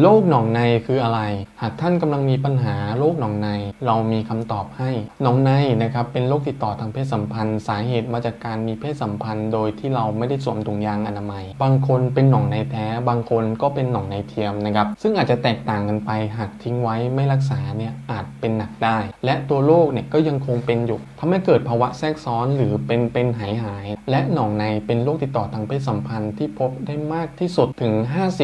โรคหนองในคืออะไร หากท่านกำลังมีปัญหาโรคหนองใน เรามีคำตอบให้ หนองในนะครับเป็นโรคติดต่อทางเพศสัมพันธ์ สาเหตุมาจากการมีเพศสัมพันธ์ โดยที่เราไม่ได้สวมถุงยางอนามัย บางคนเป็นหนองในแท้ บางคนก็เป็นหนองในเทียมนะครับ ซึ่งอาจจะแตกต่างกันไป หากทิ้งไว้ไม่รักษาเนี่ยอาจเป็นหนักได้ และตัวโรคเนี่ยก็ยังคงเป็นอยู่ทำให้เกิดภาวะแทรกซ้อนหรือเป็นเป็นหายหาย และหนองในเป็นโรคติดต่อทางเพศสัมพันธ์ที่พบได้มากที่สุดถึง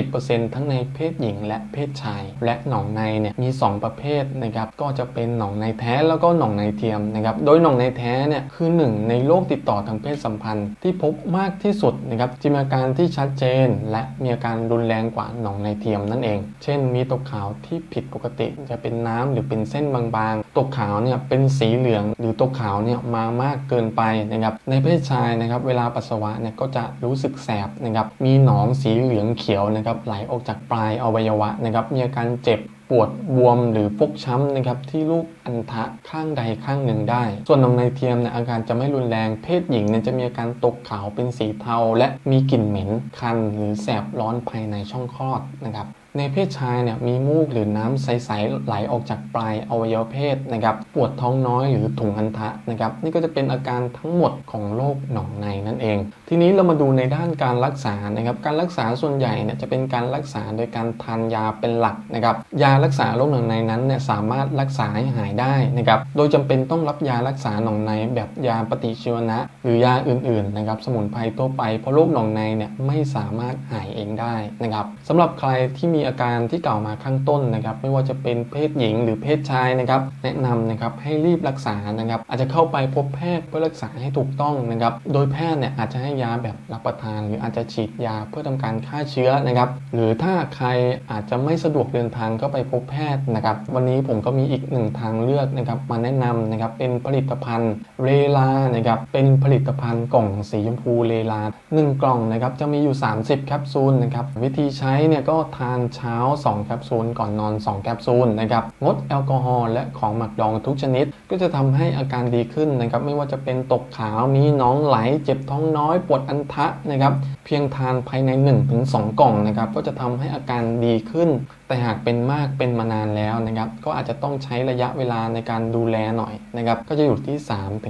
50%ทั้งในเพศหญิงและเพศชาย และหนองในเนี่ยมี 2 ประเภทนะครับก็จะเป็นหนองในแท้แล้วก็หนองในเทียมนะครับโดยหนองในแท้เนี่ยคือหนึ่งในโรคติดต่อทางเพศสัมพันธ์ที่พบมากที่สุดนะครับจะมีอาการที่ชัดเจน และมีอาการรุนแรงกว่าหนองในเทียมนั่นเอง เช่น มีตกขาวที่ผิดปกติจะเป็นน้ำหรือเป็นเส้นบางๆ ตกขาวเนี่ยเป็นสีเหลือง หรือตกขาวเนี่ยมามากเกินไปนะครับในเพศชายนะครับเวลาปัสสาวะเนี่ยก็จะรู้สึกแสบนะครับมีหนองสีเหลืองเขียวนะครับไหลออกจากปลายอวัยวะนะครับมีอาการเจ็บปวดบวมหรือฟกช้ำนะครับที่ลูกอัณฑะข้างใดข้างหนึ่งได้ ส่วนนมในเทียมเนี่ยอาการจะไม่รุนแรง เพศหญิงเนี่ยจะมีอาการตกขาวเป็นสีเทา และมีกลิ่นเหม็นคันหรือแสบร้อนภายในช่องคลอดนะครับ ในเพศชายเนี่ยมีมูกหรือน้ำใสๆไหลออกจากปลายอวัยวะเพศนะครับปวดท้องน้อยหรือถุงอัณฑะนะครับนี่ก็จะเป็นอาการทั้งหมดของโรคหนองในนั่นเอง ทีนี้เรามาดูในด้านการรักษานะครับการรักษาส่วนใหญ่เนี่ยจะเป็นการรักษาโดยการทานยาเป็นหลักนะครับยารักษาโรคหนองในนั้นเนี่ยสามารถรักษาให้หายได้นะครับโดยจำเป็นต้องรับยารักษาหนองในแบบยาปฏิชีวนะ หรือยาอื่นๆนะครับสมุนไพรทั่วไปเพราะโรคหนองในเนี่ยไม่สามารถหายเองได้นะครับสำหรับใครที่มีอาการที่กล่าวมาข้างต้นนะครับไม่ว่าจะเป็นเพศหญิงหรือเพศชายนะครับแนะนำนะครับให้รีบรักษานะครับอาจจะเข้าไปพบแพทย์เพื่อรักษาให้ถูกต้องนะครับโดยแพทย์เนี่ยอาจจะให้ยาแบบรับประทาน หรืออาจจะฉีดยาเพื่อทำการฆ่าเชื้อนะครับหรือถ้าใครอาจจะไม่สะดวกเดินทางก็ไปพบแพทย์นะครับวันนี้ผมก็มีอีกหนึ่งทางเลือกนะครับมาแนะนำนะครับเป็นผลิตภัณฑ์เรลานะครับเป็นผลิตภัณฑ์กล่องสีชมพูเรลา1กล่องนะครับจะมีอยู่ 30แคปซูลนะครับวิธีใช้เนี่ยก็ทานเช้า 2 แคปซูล ก่อนนอน 2 แคปซูลนะครับ งดแอลกอฮอล์และของหมักดองทุกชนิด ก็จะทำให้อาการดีขึ้นนะครับ ไม่ว่าจะเป็นตกขาว มีน้องไหล เจ็บท้องน้อย ปวดอันทะนะครับ เพียงทานภายใน 1-2 กล่องนะครับ ก็จะทำให้อาการดีขึ้น แต่หากเป็นมากเป็นมานานแล้วนะครับ ก็อาจจะต้องใช้ระยะเวลาในการดูแลหน่อยนะครับ ก็จะอยู่ที่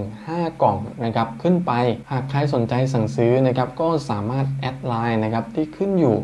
3-5 กล่องนะครับ ขึ้นไป หากใครสนใจสั่งซื้อนะครับ ก็สามารถแอดไลน์นะครับที่ขึ้นอยู่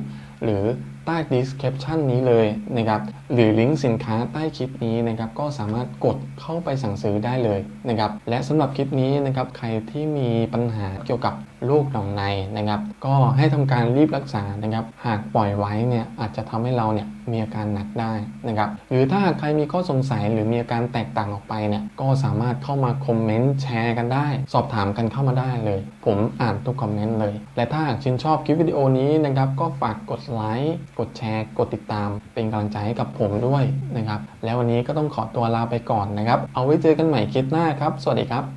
หรือ ใต้ description นี้เลยนะครับหรือลิงก์สินค้าใต้คลิปนี้นะครับก็สามารถกดเข้าไปสั่งซื้อได้เลยนะครับและสำหรับคลิปนี้นะครับใครที่มีปัญหาเกี่ยวกับโรคหนองในนะครับก็ให้ทำการรีบรักษานะครับหากปล่อยไว้เนี่ยอาจจะทำให้เราเนี่ย มีอาการหนักได้นะครับ หรือถ้าใครมีข้อสงสัยหรือมีอาการแตกต่างออกไปเนี่ยก็สามารถเข้ามาคอมเมนต์แชร์กันได้ สอบถามกันเข้ามาได้เลย ผมอ่านทุกคอมเมนต์เลย และถ้าชื่นชอบคลิปวิดีโอนี้นะครับก็ฝากกดไลค์กดแชร์ กดติดตาม เป็นกำลังใจให้กับผมด้วยนะครับ แล้ววันนี้ก็ต้องขอตัวลาไปก่อนนะครับ เอาไว้เจอกันใหม่คลิปหน้าครับ สวัสดีครับ